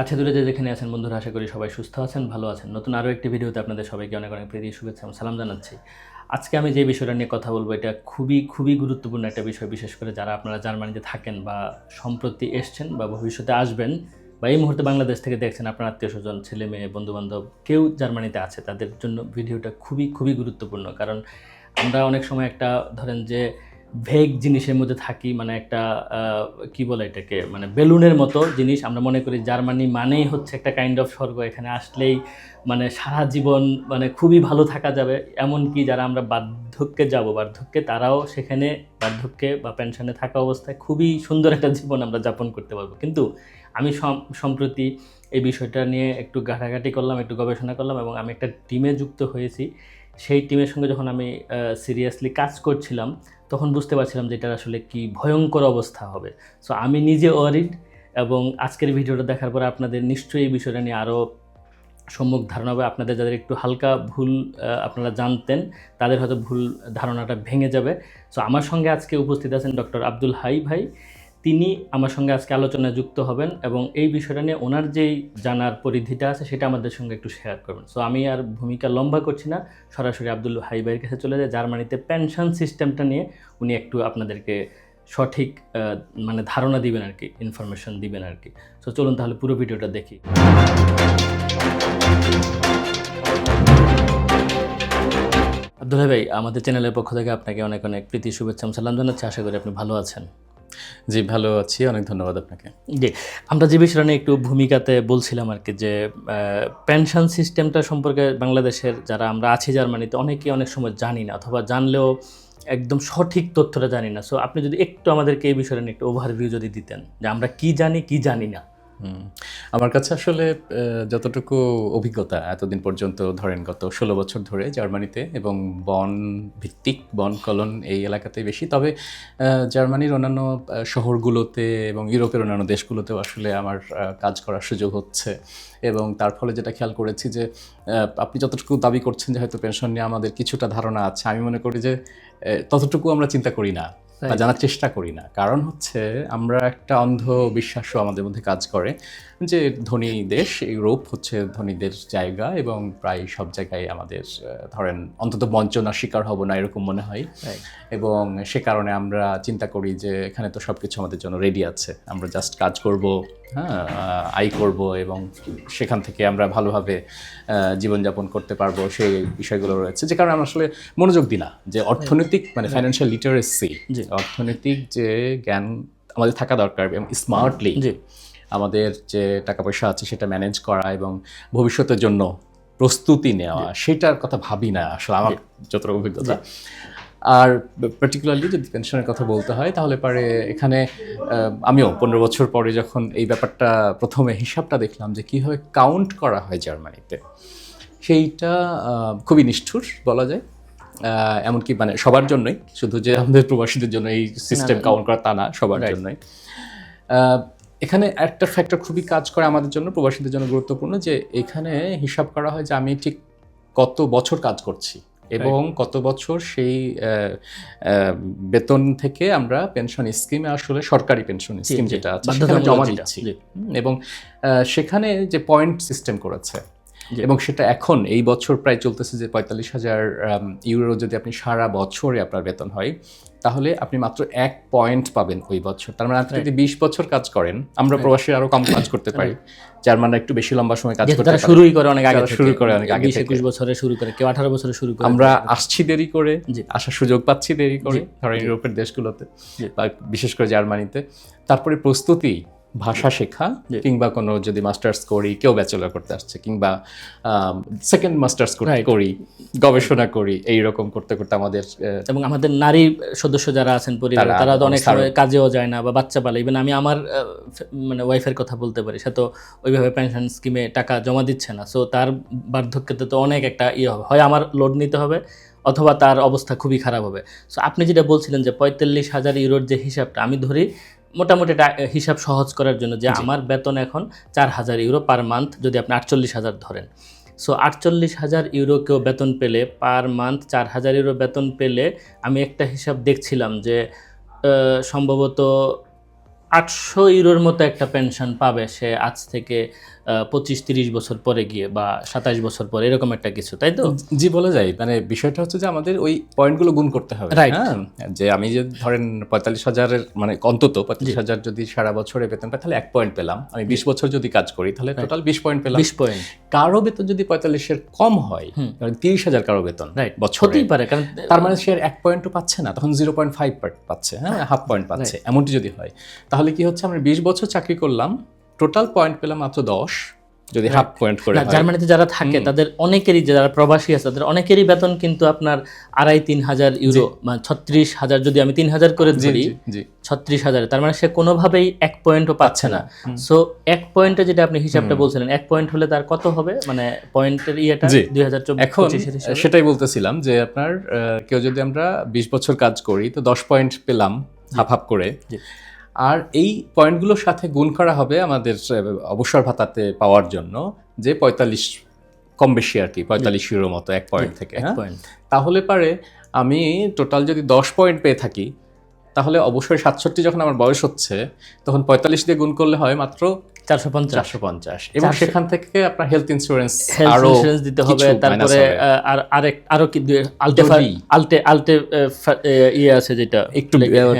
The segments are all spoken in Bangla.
কাছে দূরে যে যেখানে আছেন বন্ধুরা, আশা করি সবাই সুস্থ আছেন, ভালো আছেন। নতুন আরও একটি ভিডিওতে আপনাদের সবাইকে অনেক অনেক প্রীতি, শুভেচ্ছা এবং সালাম জানাচ্ছি। আজকে আমি যে বিষয়টা নিয়ে কথা বলব, এটা খুবই খুবই গুরুত্বপূর্ণ একটা বিষয়, বিশেষ করে যারা আপনারা জার্মানিতে থাকেন বা সম্প্রতি এসছেন বা ভবিষ্যতে আসবেন বা এই মুহূর্তে বাংলাদেশ থেকে দেখছেন আপনার আত্মীয় স্বজন, ছেলে মেয়ে, বন্ধুবান্ধব, কেউ জার্মানিতে আছে, তাদের জন্য ভিডিওটা খুবই খুবই গুরুত্বপূর্ণ। কারণ আমরা অনেক সময় একটা, ধরেন যে ভেগ জিনিসের মধ্যে থাকি মানে একটা কি বলে এটাকে মানে বেলুনের মতো জিনিস। আমরা মনে করি জার্মানি মানেই হচ্ছে একটা কাইন্ড অফ স্বর্গ। এখানে আসলেই মানে সারা জীবন মানে খুবই ভালো থাকা যাবে। এমনকি যারা আমরা বার্ধক্যে যাব, বার্ধক্যে তারাও সেখানে, বার্ধক্যে বা পেনশনে থাকা অবস্থায় খুবই সুন্দর একটা জীবন আমরা যাপন করতে পারব। কিন্তু আমি সম- সম্প্রতি এই বিষয়টা নিয়ে একটু ঘাটাঘাটি করলাম, একটু গবেষণা করলাম এবং আমি একটা টিমে যুক্ত হয়েছি। সেই টিমের সঙ্গে যখন আমি সিরিয়াসলি কাজ করছিলাম তখন বুঝতে পারছিলাম যে এটার আসলে কি ভয়ঙ্কর অবস্থা হবে। সো আমি নিজে ওয়ারিড এবং আজকের ভিডিওটা দেখার পরে আপনাদের নিশ্চয়ই এই বিষয়টা নিয়ে আরও সম্মুখ ধারণা হবে। আপনাদের যাদের একটু হালকা ভুল আপনারা জানতেন, তাদের হয়তো ভুল ধারণাটা ভেঙে যাবে। সো আমার সঙ্গে আজকে উপস্থিত আছেন ডক্টর আব্দুল হাই ভাই। তিনি আমার সঙ্গে আজকে আলোচনায় যুক্ত হবেন এবং এই বিষয়টা নিয়ে ওনার যেই জানার পরিধিটা আছে সেটা আমাদের সঙ্গে একটু শেয়ার করবেন। সো আমি আর ভূমিকা লম্বা করছি না, সরাসরি আব্দুল হাই ভাইয়ের কাছে চলে যায় জার্মানিতে পেনশন সিস্টেমটা নিয়ে উনি একটু আপনাদেরকে সঠিক মানে ধারণা দিবেন আর কি ইনফরমেশন দিবেন আর কি। সো চলুন তাহলে পুরো ভিডিওটা দেখি। আব্দুল ভাই, আমাদের চ্যানেলের পক্ষ থেকে আপনাকে অনেক অনেক প্রীতি, শুভেচ্ছা সালাম জানাচ্ছি। আশা করি আপনি ভালো আছেন। জি, ভালো আছি, অনেক ধন্যবাদ আপনাকে জি, আমরা যে বিষয়টা নিয়ে একটু ভূমিকাতে বলছিলাম আর কি, যে পেনশন সিস্টেমটা সম্পর্কে বাংলাদেশের যারা আমরা আছি জার্মানিতে অনেকে অনেক সময় জানি না, অথবা জানলেও একদম সঠিক তথ্যটা জানি না সো আপনি যদি একটু আমাদেরকে এই বিষয়টা নিয়ে একটু ওভারভিউ যদি দিতেন, যে আমরা কি জানি কি জানি না। আমার কাছে আসলে যতটুকু অভিজ্ঞতা এতদিন পর্যন্ত ধরেন গত ষোলো বছর ধরে জার্মানিতে এবং বন ভিত্তিক বন কলন এই এলাকাতেই বেশি, তবে জার্মানির অন্যান্য শহরগুলোতে এবং ইউরোপের অন্যান্য দেশগুলোতেও আসলে আমার কাজ করার সুযোগ হচ্ছে এবং তার ফলে যেটা খেয়াল করেছি যে আপনি যতটুকু দাবি করছেন যে হয়তো পেনশন নিয়ে আমাদের কিছুটা ধারণা আছে, আমি মনে করি যে ততটুকু আমরা চিন্তা করি না। বা জানার চেষ্টা করি না। কারণ হচ্ছে আমরা একটা অন্ধ বিশ্বাসও আমাদের মধ্যে কাজ করে যে ধনী দেশ ইউরোপ হচ্ছে ধনীদের জায়গা এবং প্রায় সব জায়গায় আমাদের ধরেন অন্তত বঞ্চনার শিকার হব না এরকম মনে হয়। এবং সে কারণে আমরা চিন্তা করি যে এখানে তো সব কিছু আমাদের জন্য রেডি আছে। আমরা জাস্ট কাজ করব হ্যাঁ আয় করব এবং সেখান থেকে আমরা ভালোভাবে জীবনযাপন করতে পারব সেই বিষয়গুলো রয়েছে। যে কারণে আমরা আসলে মনোযোগ দিই না যে অর্থনৈতিক মানে ফাইন্যান্সিয়াল লিটারেসি যে অর্থনৈতিক যে জ্ঞান আমাদের থাকা দরকার এবং স্মার্টলি আমাদের যে টাকা পয়সা আছে সেটা ম্যানেজ করা এবং ভবিষ্যতের জন্য প্রস্তুতি নেওয়া সেটার কথা ভাবি না আসলে আমার যতটা অভিজ্ঞতা। আর পার্টিকুলারলি যদি পেনশনের কথা বলতে হয় তাহলে পারে এখানে আমিও পনেরো বছর পরে যখন এই ব্যাপারটা প্রথমে হিসাবটা দেখলাম যে কীভাবে কাউন্ট করা হয় জার্মানিতে সেইটা খুবই নিষ্ঠুর বলা যায়। এমনকি মানে সবার জন্যই শুধু যে আমাদের প্রবাসীদের জন্য এই সিস্টেম কাউন্ট করা তা না সবার জন্যই। এখানে একটা ফ্যাক্টর খুবই কাজ করে আমাদের জন্য প্রবাসীদের জন্য গুরুত্বপূর্ণ যে এখানে হিসাব করা হয় যে আমি ঠিক কত বছর কাজ করছি। এবং কত বছর সেই বেতন থেকে আমরা পেনশন স্কিমে আসলে সরকারি পেনশন স্কিম যেটা আছে সেখানে জমা দিচ্ছি। এবং আহ, সেখানে যে পয়েন্ট সিস্টেম করেছে। এবং সেটা এখন এই বছর প্রায় চলতেছে যে পঁয়তাল্লিশ হাজার ইউরো যদি আপনি সারা বছরে আপনার বেতন হয় তাহলে আপনি মাত্র এক পয়েন্ট পাবেন ওই বছর। তার মানে আপনি যদি বিশ বছর কাজ করেন আমরা প্রবাসী আরও কম কাজ করতে পারি। জার্মানরা একটু বেশি লম্বা সময় কাজ করতে তারা শুরুই করে অনেক আগে শুরু করে অনেক আগে। একুশ বছরে শুরু করে কেউ আঠারো বছরে শুরু করে। আমরা আসছি দেরি করে। আসার সুযোগ পাচ্ছি দেরি করে ধরেন ইউরোপের দেশগুলোতে বিশেষ করে জার্মানিতে। তারপরে প্রস্তুতি ভাষা শেখা কিংবা কোনো যদি মাস্টার্স করি কেউ ব্যাচেলর করতে আসছে কিংবা সেকেন্ড মাস্টার্স করি গবেষণা করি এই রকম করতে করতে আমাদের এবং আমাদের নারী সদস্য যারা আছেন পরিবারে তারা তো অনেক সময় কাজেও যায় না বা বাচ্চা পালে। ইভেন আমি আমার মানে ওয়াইফের কথা বলতে পারি সে তো ওইভাবে পেনশন স্কিমে টাকা জমা দিচ্ছে না। সো তার বার্ধক্যতে তো অনেক একটা ইয়ে হবে। হয় আমার লোড নিতে হবে অথবা তার অবস্থা খুবই খারাপ হবে। সো আপনি যেটা বলছিলেন যে পঁয়তাল্লিশ হাজার ইউরোর যে হিসাবটা আমি ধরি মোটামুটি এটা হিসাব সহজ করার জন্য যে আমার বেতন এখন চার হাজার ইউরো পার মান্থ যদি আপনি আটচল্লিশ হাজার ধরেন। সো আটচল্লিশ হাজার ইউরো কেউ বেতন পেলে পার মান্থ চার হাজার ইউরো বেতন পেলে আমি একটা হিসাব দেখছিলাম যে সম্ভবত আটশো ইউরোর মতো একটা পেনশন পাবে সে আজ থেকে পঁচিশ তিরিশ বছর পরে গিয়ে বা সাতাশ বছর পরে এরকম একটা কিছু তাই তো? জি বলা যায়। মানে বিষয়টা হচ্ছে যে আমাদের ওই পয়েন্টগুলো গুণ করতে হবে. হ্যাঁ? যে আমি যে ধরেন পঁয়তাল্লিশ হাজারের মানে অন্তত পঁয়তাল্লিশ হাজার যদি সারা বছরে বেতন পাই তাহলে এক পয়েন্ট পেলাম। আমি বিশ বছর যদি কাজ করি তাহলে টোটাল বিশ পয়েন্ট পেলাম। বিশ পয়েন্ট। কারও বেতন যদি পঁয়তাল্লিশের কম হয় তিরিশ হাজার কারও বেতন রাইট হতেই পারে কারণ তার মানে সে এক পয়েন্টও পাচ্ছে না তখন জিরো পয়েন্ট ফাইভ পাচ্ছে হ্যাঁ? হাফ পয়েন্ট পাচ্ছে এমনটি যদি হয়। তাহলে কি হচ্ছে? আমরা বিশ বছর চাকরি করলাম টোটাল পয়েন্ট পেলাম মাত্র দশ। যদি হাফ পয়েন্ট করে জার্মানিতে যারা থাকে তাদের অনেকেরই যারা প্রবাসী আছে তাদের অনেকেরই বেতন কিন্তু আপনার আড়াই তিন হাজার ইউরো মানে ছত্রিশ হাজার যদি আমি তিন হাজার করে ধরি ছত্রিশ হাজার তার মানে সে কোনোভাবেই এক পয়েন্টও পাচ্ছে না। সো এক পয়েন্টে যেটা আপনি হিসাবটা বলছিলেন এক পয়েন্ট হলে তার কত হবে? মানে পয়েন্টের ইয়েটা দুই হাজার চব্বিশ এখন সেটাই বলতেছিলাম যে আপনার কেউ যদি আমরা বিশ বছর কাজ করি তো দশ পয়েন্ট পেলাম হাফ হাফ করে। আর এই পয়েন্টগুলোর সাথে গুণ করা হবে আমাদের অবসর ভাতাতে পাওয়ার জন্য যে পঁয়তাল্লিশ কম বেশি আর কি পঁয়তাল্লিশ ইউরো মতো এক পয়েন্ট থেকে হ্যাঁ? পয়েন্ট তাহলে পারে আমি টোটাল যদি দশ পয়েন্ট পেয়ে থাকি তাহলে অবশ্যই সাতষট্টি যখন আমার বয়স হচ্ছে তখন পঁয়তাল্লিশ দিয়ে গুণ করলে হয় মাত্র চারশো পঞ্চাশ। এবং সেখান থেকে আপনার হেলথ ইন্স্যুরেন্স হেলথ ইন্স্যুরেন্স দিতে হবে তারপরে আর আরেক আরও কি আলটে আলটে আলটে ইয়ে আছে যেটা একটু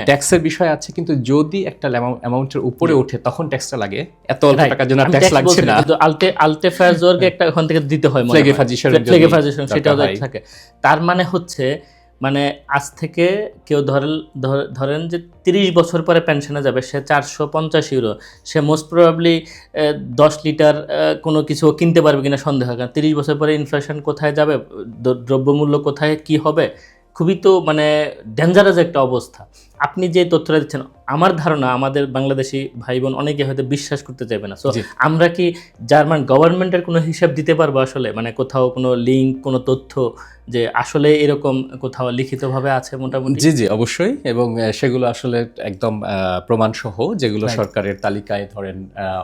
ট্যাক্সের বিষয় আছে কিন্তু যদি একটা অ্যামাউন্টের উপরে ওঠে তখন ট্যাক্সটা লাগে। এত অল্প টাকার জন্য ট্যাক্স লাগছে না কিন্তু আলটে আলটে ফায়ারজোর্গে একটা ওখান থেকে দিতে হয় মনে হয়। সেটাও থাকে। তার মানে হচ্ছে মানে আজ থেকে কেউ ধরেন ধর- ধরেন যে তিরিশ বছর পরে পেনশনে যাবে, সে চারশো পঞ্চাশ ইউরো সে মোস্ট প্রবাবলি দশ লিটার কোনো কিছু কিনতে পারবে কিনা সন্দেহ। কারণ তিরিশ বছর পরে ইনফ্লেশন কোথায় যাবে দ্রব্যমূল্য কোথায়, কি হবে, খুবই তো মানে ডেঞ্জারাস একটা অবস্থা। আপনি যে তথ্যটা দিচ্ছেন আমার ধারণা আমাদের বাংলাদেশি ভাই বোন অনেকে হয়তো বিশ্বাস করতে চাইবে না। সো আমরা কি জার্মান গভর্নমেন্টের কোনো হিসাব দিতে পারব আসলে? মানে কোথাও কোনো লিঙ্ক কোনো তথ্য যে আসলে এরকম কোথাও লিখিতভাবে আছে মোটামুটি? জি জি অবশ্যই। এবং সেগুলো আসলে একদম প্রমাণ সহ যেগুলো সরকারের তালিকায় ধরেন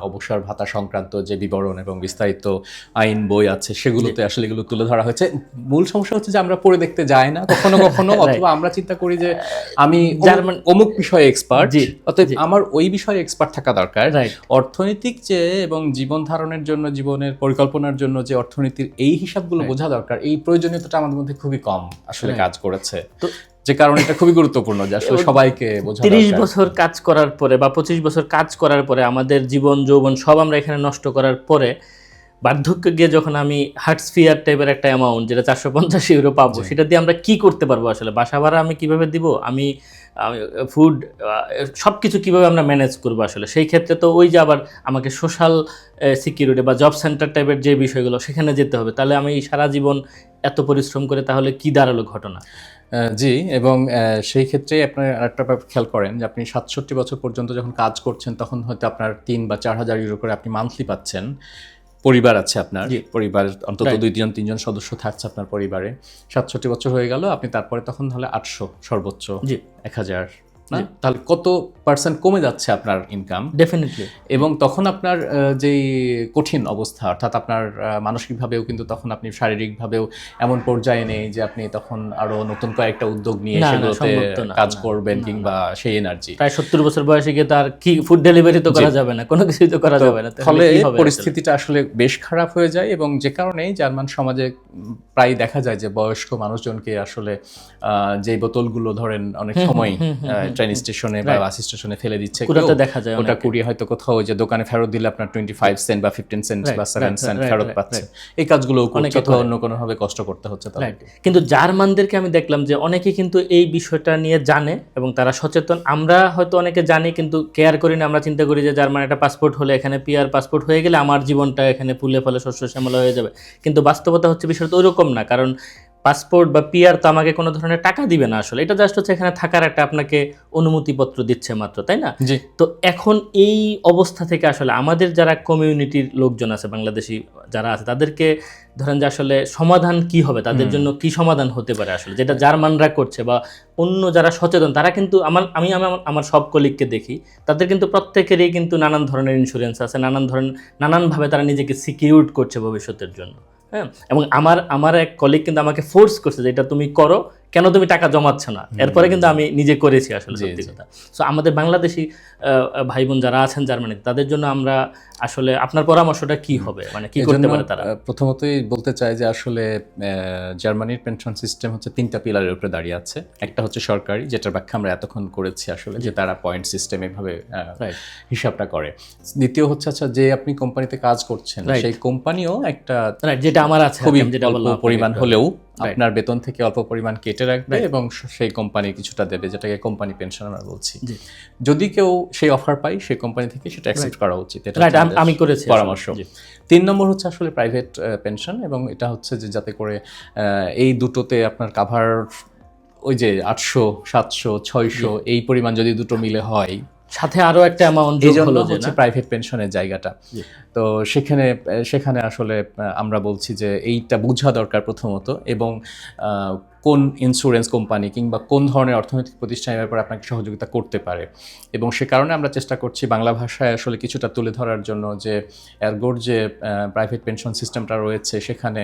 অবসর ভাতা সংক্রান্ত যে বিবরণ এবং বিস্তারিত আইন বই আছে সেগুলোতে আসলে এগুলো তুলে ধরা হয়েছে। মূল সমস্যা হচ্ছে যে আমরা পড়ে দেখতে যাই না কখনো কখনো অথবা আমরা চিন্তা করি যে আমি জার্মান অমুক বিষয়ে এক্সপার্ট জি, অতএব আমার ওই বিষয়ে এক্সপার্ট থাকা দরকার। অর্থনৈতিক যে এবং জীবন ধারণের জন্য জীবনের পরিকল্পনার জন্য যে অর্থনীতির এই হিসাবগুলো বোঝা দরকার এই প্রয়োজনীয়তাটা আমাদের মধ্যে খুবই কম আসলে কাজ করেছে। তো যে কারণে এটা খুবই গুরুত্বপূর্ণ যে আসলে সবাইকে বোঝা তিরিশ বছর কাজ করার পরে বা পঁচিশ বছর কাজ করার পরে আমাদের জীবন যৌবন সব আমরা এখানে নষ্ট করার পরে বার্ধক্যে গিয়ে যখন আমি হার্টসফিয়ার টাইপের একটা অ্যামাউন্ট যেটা চারশো পঞ্চাশ ইউরো পাবো সেটা দিয়ে আমরা কি করতে পারব আসলে? বাসা ভাড়া আমি কীভাবে দিব? আমি ফুড সব কিছু কীভাবে আমরা ম্যানেজ করব আসলে? সেই ক্ষেত্রে তো ওই যে আবার আমাকে সোশ্যাল সিকিউরিটি বা জব সেন্টার টাইপের যে বিষয়গুলো সেখানে যেতে হবে। তাহলে আমি সারা জীবন এত পরিশ্রম করে তাহলে কি দাঁড়াল ঘটনা? জি এবং সেই ক্ষেত্রে আপনার আরেকটা ব্যাপার খেয়াল করেন যে আপনি সাতষট্টি বছর পর্যন্ত যখন কাজ করছেন তখন হয়তো আপনার তিন বা চার হাজার ইউরো করে আপনি মান্থলি পাচ্ছেন। পরিবার আছে আপনার। পরিবারের পরিবার অন্তত দুইজন দুই তিনজন তিনজন সদস্য থাকছে আপনার পরিবারে। সাতষট্টি বছর হয়ে গেল আপনি তারপরে তখন তাহলে আটশো সর্বোচ্চ জি। এক হাজার না? তাহলে কত পার্সেন্ট কমে যাচ্ছে আপনার ইনকাম ডেফিনেটলি এবং তখন আপনার যেই কঠিন অবস্থা অর্থাৎ আপনার মানসিকভাবেও কিন্তু তখন আপনি শারীরিকভাবেও এমন পর্যায়ে নেই যে আপনি তখন আরও নতুন কয়েকটা উদ্যোগ নিয়ে সেগুলোতে কাজ করবেন কিংবা সেই এনার্জি প্রায় সত্তর বছর বয়সে গিয়ে তার কি ফুড ডেলিভারি তো করা যাবে না কোনো কিছুই তো করা যাবে না তাহলে ফলে? পরিস্থিতিটা আসলে বেশ খারাপ হয়ে যায় এবং যে কারণে জার্মান সমাজে প্রায় দেখা যায় যে বয়স্ক মানুষজনকে আসলে আহ, যে বোতলগুলো ধরেন অনেক সময় ট্রেন স্টেশনে বা বাস স্টেশনে ফেলে দিচ্ছে। কুড়াতে দেখা যায় ওটা কুড়িয়ে হয়তো কোথাও ওই যে দোকানে ফেরত দিলে আপনার টোয়েন্টি ফাইভ সেন্ট বা ফিফটিন সেন্ট বা সেভেন সেন্ট ফেরত পাচ্ছে। এই কাজগুলো করছে অনেকে অথবা। অন্য কোনোভাবে কষ্ট করতে হচ্ছে তাদের। কিন্তু জার্মানদেরকে আমি দেখলাম যে অনেকে কিন্তু এই বিষয়টা নিয়ে জানে এবং তারা সচেতন। আমরা হয়তো অনেকে জানি কিন্তু কেয়ার করি না। আমরা চিন্তা করি যে জার্মান একটা পাসপোর্ট হলে এখানে পিআর পাসপোর্ট হয়ে গেলে আমার জীবনটা এখানে ফুলে ফলে শস্য শ্যামলা হয়ে যাবে। কিন্তু বাস্তবতা হচ্ছে বিষয়টা ওইরকম না। কারণ পাসপোর্ট বা পিআর তো আমাকে কোনো ধরনের টাকা দিবে না আসলে। এটা জাস্ট হচ্ছে এখানে থাকার একটা আপনাকে অনুমতিপত্র দিচ্ছে মাত্র তাই না? তো এখন এই অবস্থা থেকে আসলে আমাদের যারা কমিউনিটির লোকজন আছে বাংলাদেশি যারা আছে তাদেরকে ধরেন যে আসলে সমাধান কি হবে? তাদের জন্য কি সমাধান হতে পারে আসলে? যেটা জার্মানরা করছে বা অন্য যারা সচেতন তারা কিন্তু আমার আমি আমার আমার সব কলিগকে দেখি তাদের কিন্তু প্রত্যেকেরই কিন্তু নানান ধরনের ইন্স্যুরেন্স আছে নানান ধরনের নানানভাবে তারা নিজেকে সিকিউরড করছে ভবিষ্যতের জন্য। হ্যাঁ? এবং আমার আমার এক কলিগ কিন্তু আমাকে ফোর্স করছে যে এটা তুমি করো কেন তুমি টাকা জমাচ্ছ না? এরপরে কিন্তু আমি নিজে করেছি আসলে সত্যি কথা। সো আমাদের বাংলাদেশি ভাই বোন যারা আছেন জার্মানিতে তাদের জন্য আমরা আসলে আপনার পরামর্শটা কি হবে? মানে কি করতে পারে তারা? প্রথমতই বলতে চাই যে আসলে জার্মানির পেনশন সিস্টেম হচ্ছে তিনটা পিলারের উপরে দাঁড়িয়ে আছে। একটা হচ্ছে সরকারি যেটার ব্যাখ্যা আমরা এতক্ষণ করেছি আসলে যে তারা পয়েন্ট সিস্টেম এভাবে. হিসাবটা করে। দ্বিতীয় হচ্ছে আচ্ছা যে আপনি কোম্পানিতে কাজ করছেন. সেই কোম্পানিও একটা যেটা আমার আছে খুবই পরিমাণ হলেও. আপনার বেতন থেকে অল্প পরিমাণ কেটে রাখবে এবং সেই কোম্পানি কিছুটা দেবে যেটাকে কোম্পানি পেনশন আমরা বলছি। যদি কেউ সেই অফার পায় সেই কোম্পানি থেকে সেটা অ্যাকসেপ্ট করা উচিত। এটা আমি- আমি করেছি পরামর্শ। তিন নম্বর হচ্ছে আসলে প্রাইভেট পেনশন এবং এটা হচ্ছে যে যাতে করে এই দুটোতে আপনার কাভার ওই যে আটশো সাতশো ছয়শো এই পরিমাণ যদি দুটো মিলে হয় সাথে আরও একটা অ্যামাউন্ট যোগ হলো হচ্ছে প্রাইভেট পেনশনের জায়গাটা। তো সেখানে সেখানে আসলে আমরা বলছি যে এইটা বোঝা দরকার প্রথমত এবং কোন ইন্স্যুরেন্স কোম্পানি কিংবা কোন ধরনের অর্থনৈতিক প্রতিষ্ঠানের ব্যাপারে আপনাকে সহযোগিতা করতে পারে। এবং সে কারণে আমরা চেষ্টা করছি বাংলা ভাষায় আসলে কিছুটা তুলে ধরার জন্য যে এয়ারগোর যে প্রাইভেট পেনশন সিস্টেমটা রয়েছে সেখানে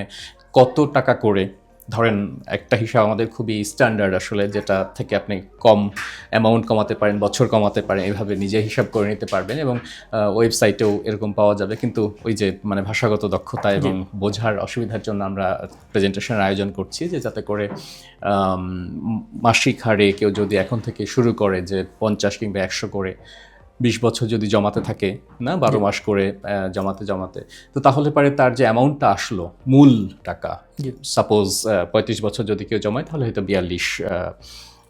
কত টাকা করে ধরেন একটা হিসাব আমাদের খুবই স্ট্যান্ডার্ড আসলে যেটা থেকে আপনি কম অ্যামাউন্ট কমাতে পারেন বছর কমাতে পারেন এভাবে নিজে হিসাব করে নিতে পারবেন এবং ওয়েবসাইটেও এরকম পাওয়া যাবে। কিন্তু ওই যে মানে ভাষাগত দক্ষতা এবং বোঝার অসুবিধার জন্য আমরা প্রেজেন্টেশনের আয়োজন করছি যে যাতে করে মাসিক হারে কেউ যদি এখন থেকে শুরু করে যে পঞ্চাশ কিংবা একশো করে বিশ বছর যদি জমাতে থাকে না বারো মাস করে জমাতে জমাতে তো তাহলে পারে তার যে অ্যামাউন্টটা আসলো মূল টাকা সাপোজ পঁয়ত্রিশ বছর যদি কেউ জমায় তাহলে হয়তো বিয়াল্লিশ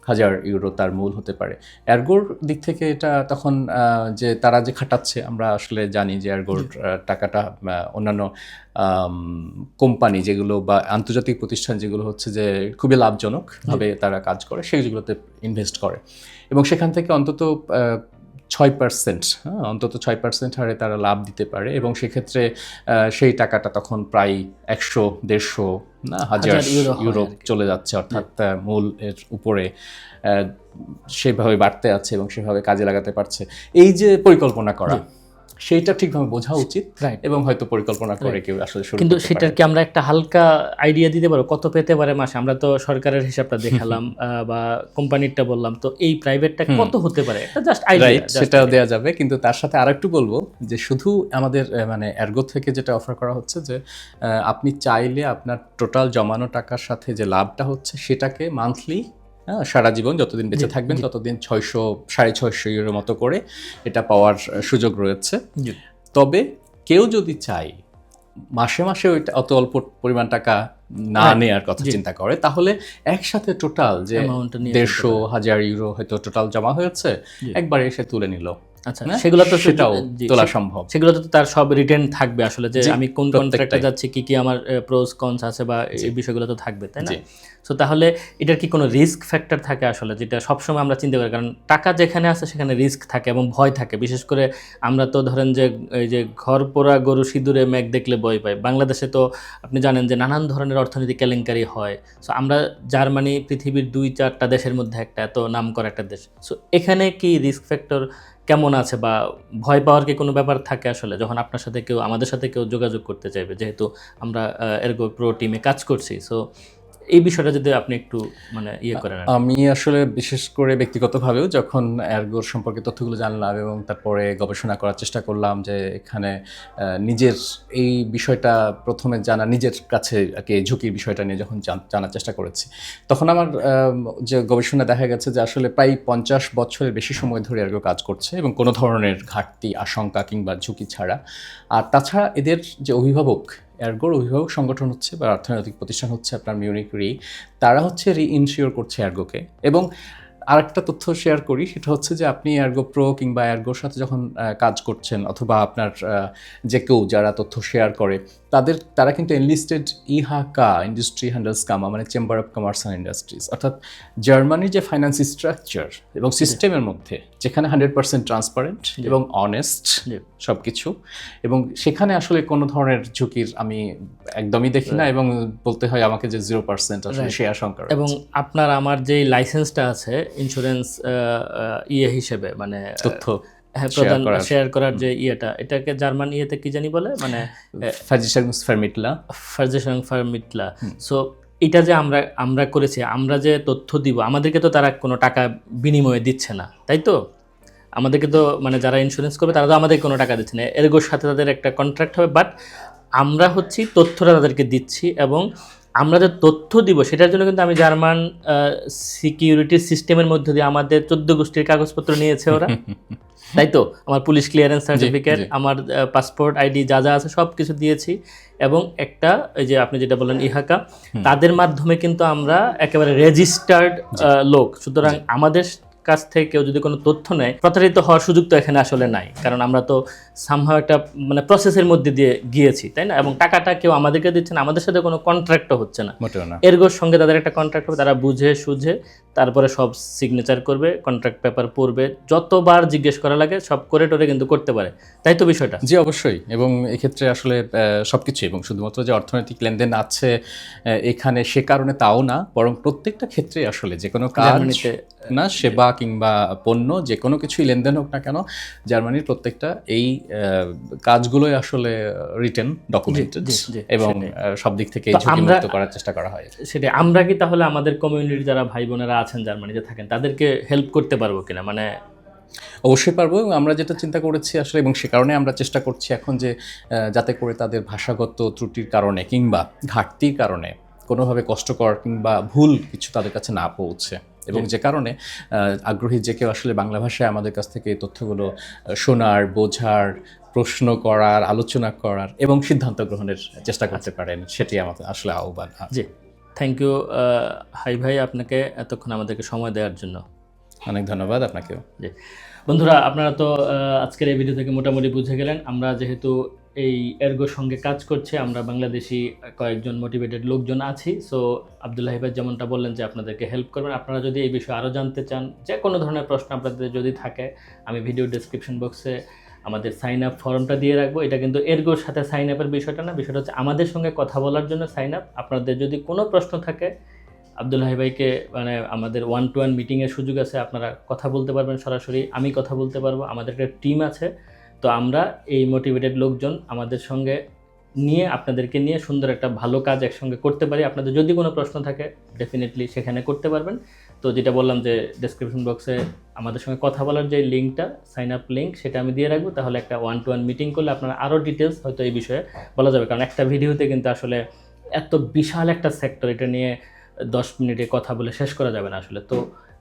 হাজার ইউরো তার মূল হতে পারে। এয়ারগোর দিক থেকে এটা তখন যে তারা যে খাটাচ্ছে আমরা আসলে জানি যে এয়ারগোর আহ, টাকাটা অন্যান্য কোম্পানি যেগুলো বা আন্তর্জাতিক প্রতিষ্ঠান যেগুলো হচ্ছে যে খুবই লাভজনক ভাবে তারা কাজ করে সেগুলোতে ইনভেস্ট করে। এবং সেখান থেকে অন্তত ছয় পার্সেন্ট হ্যাঁ অন্তত ছয় পার্সেন্ট হারে তারা লাভ দিতে পারে এবং সেক্ষেত্রে সেই টাকাটা তখন প্রায় একশো দেড়শো না হাজার ইউরো। চলে যাচ্ছে অর্থাৎ মূল এর উপরে সেভাবে বাড়তে আছে এবং সেভাবে কাজে লাগাতে পারছে। এই যে পরিকল্পনা করা সেইটা ঠিকভাবে বোঝা উচিত. এবং হয়তো পরিকল্পনা করে কেউ আসলে শুরু কিন্তু সেটার কি আমরা একটা হালকা আইডিয়া দিতে পারব? কত পেতে পারে মাসে? আমরা তো সরকারের হিসাবটা দেখালাম বা কোম্পানিরটা বললাম। তো এই প্রাইভেটটা কত হতে পারে? এটা জাস্ট আইডিয়া রাইট সেটাও দেওয়া যাবে। কিন্তু তার সাথে আরেকটু বলব যে শুধু আমাদের মানে এর্গো থেকে যেটা অফার করা হচ্ছে যে আপনি চাইলে আপনার টোটাল জমানো টাকার সাথে যে লাভটা হচ্ছে সেটাকে মান্থলি সারা জীবন যতদিন বেঁচে থাকবেন ততদিন ছয়শো সাড়ে ছয়শো ইউরোর মতো করে এটা পাওয়ার সুযোগ রয়েছে। তবে কেউ যদি চায় মাসে মাসে ওইটা অত অল্প পরিমাণ টাকা না Right. নেওয়ার কথা চিন্তা করে তাহলে একসাথে টোটাল যে দেড়শো হাজার ইউরো হয়তো টোটাল জমা হয়েছে একবারে এসে তুলে নিল। আচ্ছা? সেগুলো তো সেটাও তোলা সম্ভব। সেগুলোতে তো তার সব রিটার্ন থাকবে আসলে যে আমি কোন। কন্ট্রাক্টে যাচ্ছি কি কি আমার প্রোস কনস আছে বা এই বিষয়গুলো তো থাকবে তাই না। সো তাহলে এটার কি কোনো রিস্ক ফ্যাক্টর থাকে আসলে যেটা সবসময় আমরা চিন্তা করি কারণ টাকা যেখানে আছে সেখানে রিস্ক থাকে এবং ভয় থাকে। বিশেষ করে আমরা তো ধরেন যে এই যে ঘর পোড়া গরু সিঁদুরে মেঘ দেখলে ভয় পাই বাংলাদেশে তো আপনি জানেন যে নানান ধরনের অর্থনৈতিক কেলেঙ্কারি হয়। সো আমরা জার্মানি পৃথিবীর দুই চারটা দেশের মধ্যে একটা এত নাম করা একটা দেশ। সো এখানে কি রিস্ক ফ্যাক্টর কেমন আছে বা ভয় পাওয়ার কি কোনো ব্যাপার থাকে আসলে? যখন আপনার সাথে কেউ, আমাদের সাথে কেউ যোগাযোগ করতে চাইবে, যেহেতু আমরা এরকম প্রো টিমে কাজ করছি সো এই বিষয়টা যদি আপনি একটু মানে ইয়ে করেন আমি আসলে বিশেষ করে ব্যক্তিগতভাবেও যখন অ্যারগোর সম্পর্কে তথ্যগুলো জানলাম এবং তারপরে গবেষণা করার চেষ্টা করলাম যে এখানে নিজের এই বিষয়টা প্রথমে জানা নিজের কাছে আর কি ঝুঁকির বিষয়টা নিয়ে যখন জানার চেষ্টা করেছি তখন আমার আম, যে গবেষণা দেখা গেছে যে আসলে প্রায় পঞ্চাশ বছরের বেশি সময় ধরে অ্যারগো কাজ করছে এবং কোনো ধরনের ঘাটতি আশঙ্কা কিংবা ঝুঁকি ছাড়া। আর তাছাড়া এদের যে অভিভাবক এয়ারগোর অভিভাবক সংগঠন হচ্ছে বা অর্থনৈতিক প্রতিষ্ঠান হচ্ছে আপনার মিউনিক রি তারা হচ্ছে রি ইনশিওর করছে এয়ারগোকে এবং আরেকটা তথ্য শেয়ার করি, সেটা হচ্ছে যে আপনি এয়ারগো প্রো কিংবা এয়ারগোর সাথে যখন কাজ করছেন অথবা আপনার যে কেউ যারা তথ্য শেয়ার করে তাদের তারা কিন্তু এনলিস্টেড ইহাকা ইন্ডাস্ট্রি হ্যান্ডেলস কামা মানে chamber of commerce and industries অর্থাৎ জার্মানির যে ফাইন্যান্স স্ট্রাকচার এবং সিস্টেমের মধ্যে যেখানে হান্ড্রেড পার্সেন্ট ট্রান্সপারেন্ট এবং অনেস্ট। সব কিছু এবং সেখানে আসলে কোনো ধরনের ঝুঁকির আমি একদমই দেখি না এবং বলতে হয় আমাকে যে জিরো পার্সেন্ট আসলে সে আশঙ্কা এবং আপনার আমার যে লাইসেন্সটা আছে ইন্স্যুরেন্স ইয়ে হিসেবে মানে তথ্য। হ্যাঁ প্রদান শেয়ার করার যে ইয়েটা এটাকে জার্মান ইয়েতে কি জানি বলে? মানে Versicherungsvermittler ফার্জেশন ফার্মিটলা সো এটা যে আমরা আমরা করেছি আমরা যে তথ্য দিব আমাদেরকে তো তারা কোনো টাকা বিনিময়ে দিচ্ছে না তাই তো? আমাদেরকে তো মানে যারা ইন্স্যুরেন্স করবে তারা তো আমাদের কোনো টাকা দিচ্ছে না। এরগোর সাথে তাদের একটা কন্ট্রাক্ট হবে বাট আমরা হচ্ছি তথ্যটা তাদেরকে দিচ্ছি এবং আমরা যে তথ্য দিব সেটার জন্য কিন্তু আমি জার্মান সিকিউরিটি সিস্টেমের মধ্যে দিয়ে আমাদের চোদ্দ গোষ্ঠীর কাগজপত্র নিয়েছে ওরা। তাই তো? আমার পুলিশ ক্লিয়ারেন্স সার্টিফিকেট আমার পাসপোর্ট আইডি যা যা আছে সব কিছু দিয়েছি। এবং একটা এই যে আপনি যেটা বললেন ইহাকা তাদের মাধ্যমে কিন্তু আমরা একেবারে রেজিস্টার্ড লোক। সুতরাং আমাদের কাছ থেকে কেউ যদি কোনো তথ্য নেয় প্রতারিত হওয়ার সুযোগ তো এখানে আসলে নাই। কারণ আমরা তো সামহাও একটা মানে প্রসেসের মধ্যে দিয়ে গিয়েছি তাই না? এবং টাকাটা কেউ আমাদেরকে দিচ্ছে না আমাদের সাথে কোনো কন্ট্রাক্টও হচ্ছে না। এরগোর সঙ্গে তাদের একটা কন্ট্রাক্ট হবে তারা বুঝে সুঝে তারপরে সব সিগনেচার করবে কন্ট্রাক্ট পেপার পড়বে যতবার জিজ্ঞেস করা লাগে সব করে টোরে কিন্তু করতে পারে। তাই তো বিষয়টা? জি অবশ্যই। এবং এক্ষেত্রে আসলে সব কিছু এবং শুধুমাত্র যে অর্থনৈতিক লেনদেন আছে এখানে সে কারণে তাও না বরং প্রত্যেকটা ক্ষেত্রে আসলে যে কোনো কাজ না সেবা কিংবা পণ্য যে কোনো কিছুই লেনদেন হোক না কেন জার্মানির প্রত্যেকটা এই কাজগুলোই আসলে রিটেন ডকুমেন্টেড জি, এবং সব দিক থেকে তো আমরা- মুক্ত করার চেষ্টা করা হয়। সেটাই আমরা কি তাহলে আমাদের কমিউনিটির যারা ভাই বোনেরা আছেন জার্মানিতে থাকেন তাদেরকে হেল্প করতে পারব কিনা? মানে অবশ্যই পারব এবং আমরা যেটা চিন্তা করেছি আসলে এবং সে কারণে আমরা চেষ্টা করছি এখন যে যাতে করে তাদের ভাষাগত ত্রুটির কারণে কিংবা ঘাটতির কারণে কোনোভাবে কষ্টকর কিংবা ভুল কিছু তাদের কাছে না পৌঁছে। এবং যে কারণে আগ্রহী যে কেউ আসলে বাংলা ভাষায় আমাদের কাছ থেকে এই তথ্যগুলো শোনার বোঝার প্রশ্ন করার আলোচনা করার এবং সিদ্ধান্ত গ্রহণের চেষ্টা করতে পারেন সেটি আমাদের আসলে আহ্বান। জি। থ্যাংক ইউ হাই ভাই আপনাকে এতক্ষণ আমাদেরকে সময় দেওয়ার জন্য। অনেক ধন্যবাদ আপনাকেও। জি। বন্ধুরা আপনারা তো আজকের এই ভিডিও থেকে মোটামুটি বুঝে গেলেন। আমরা যেহেতু এই এরগোর সঙ্গে কাজ করছে। আমরা বাংলাদেশি কয়েকজন মোটিভেটেড লোকজন আছি। সো আবদুল্লাহ ভাই যেমনটা বললেন যে আপনাদেরকে হেল্প করবেন। আপনারা যদি এই বিষয়ে আরও জানতে চান, যে কোনো ধরনের প্রশ্ন আপনাদের যদি থাকে, আমি ভিডিও ডেসক্রিপশন বক্সে আমাদের সাইন আপ ফর্মটা দিয়ে রাখব। এটা কিন্তু এরগোর সাথে সাইন আপের বিষয়টা না, বিষয়টা হচ্ছে আমাদের সঙ্গে কথা বলার জন্য সাইন আপ আপনাদের যদি কোনো প্রশ্ন থাকে, আবদুল্লাহ ভাইকে মানে আমাদের ওয়ান টু ওয়ান মিটিংয়ের সুযোগ আছে, আপনারা কথা বলতে পারবেন সরাসরি। আমি কথা বলতে পারব। আমাদের একটা টিম আছে। তো আমরা এই মোটিভেটেড লোকজন আমাদের সঙ্গে নিয়ে, আপনাদেরকে নিয়ে সুন্দর একটা ভালো কাজ একসঙ্গে করতে পারি। আপনাদের যদি কোনো প্রশ্ন থাকে ডেফিনেটলি সেখানে করতে পারবেন। তো যেটা বললাম যে ডেসক্রিপশন বক্সে আমাদের সঙ্গে কথা বলার যে লিঙ্কটা সাইন আপ লিঙ্ক সেটা আমি দিয়ে রাখব। তাহলে একটা ওয়ান টু ওয়ান মিটিং করলে আপনারা আরও ডিটেলস হয়তো এই বিষয়ে বলা যাবে। কারণ একটা ভিডিওতে কিন্তু আসলে এত বিশাল একটা সেক্টর এটা নিয়ে দশ মিনিটে কথা বলে শেষ করা যাবে না আসলে। তো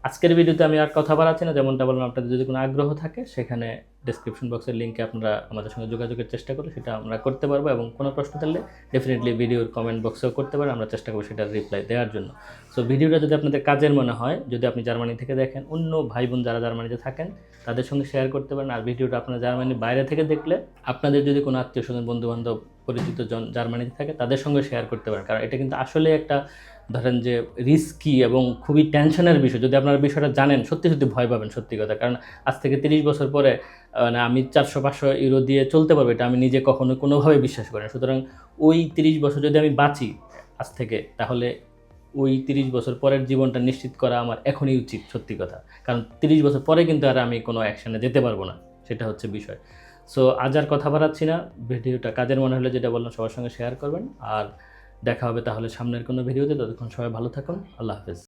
আজকের ভিডিওতে আমি আর কথা বাড়াচ্ছি না, যেমনটা বললাম, আপনাদের যদি কোনো আগ্রহ থাকে, সেখানে ডিসক্রিপশন বক্সের লিঙ্কে আপনারা আমাদের সঙ্গে যোগাযোগের চেষ্টা করলে সেটা আমরা করতে পারব এবং কোনো প্রশ্ন থাকলে ডেফিনেটলি ভিডিওর কমেন্ট বক্সেও করতে পারেন, আমরা চেষ্টা করব সেটার রিপ্লাই দেওয়ার জন্য। সো ভিডিওটা যদি আপনাদের কাজের মনে হয়, যদি আপনি জার্মানি থেকে দেখেন, অন্য ভাই বোন যারা জার্মানিতে থাকেন, তাদের সঙ্গে শেয়ার করতে পারেন। আর ভিডিওটা আপনারা জার্মানির বাইরে থেকে দেখলে, আপনাদের যদি কোনো আত্মীয় স্বজন বন্ধু বান্ধব পরিচিত জন জার্মানিতে থাকে, তাদের সঙ্গে শেয়ার করতে পারেন। কারণ এটা কিন্তু আসলে একটা ধরেন যে রিস্কি এবং খুবই টেনশনের বিষয়। যদি আপনারা বিষয়টা জানেন, সত্যি সত্যি ভয় পাবেন, সত্যি কথা। কারণ আজ থেকে তিরিশ বছর পরে মানে আমি চারশো, পাঁচশো ইউরো দিয়ে চলতে পারব, এটা আমি নিজে কখনো কোনোভাবে বিশ্বাস করি না। সুতরাং ওই তিরিশ বছর যদি আমি বাঁচি আজ থেকে, তাহলে ওই তিরিশ বছর পরের জীবনটা নিশ্চিত করা আমার এখনই উচিত, সত্যি কথা। কারণ তিরিশ বছর পরে কিন্তু আর আমি কোনো অ্যাকশানে যেতে পারব না, সেটা হচ্ছে বিষয়। সো আজ আর কথা বাড়াচ্ছি না। ভিডিওটা কাজের মনে হলে যেটা বললাম সবার সঙ্গে শেয়ার করবেন। আর দেখা হবে তাহলে সামনের কোনো ভিডিওতে। ততক্ষণ সবাই ভালো থাকুন। আল্লাহ হাফেজ।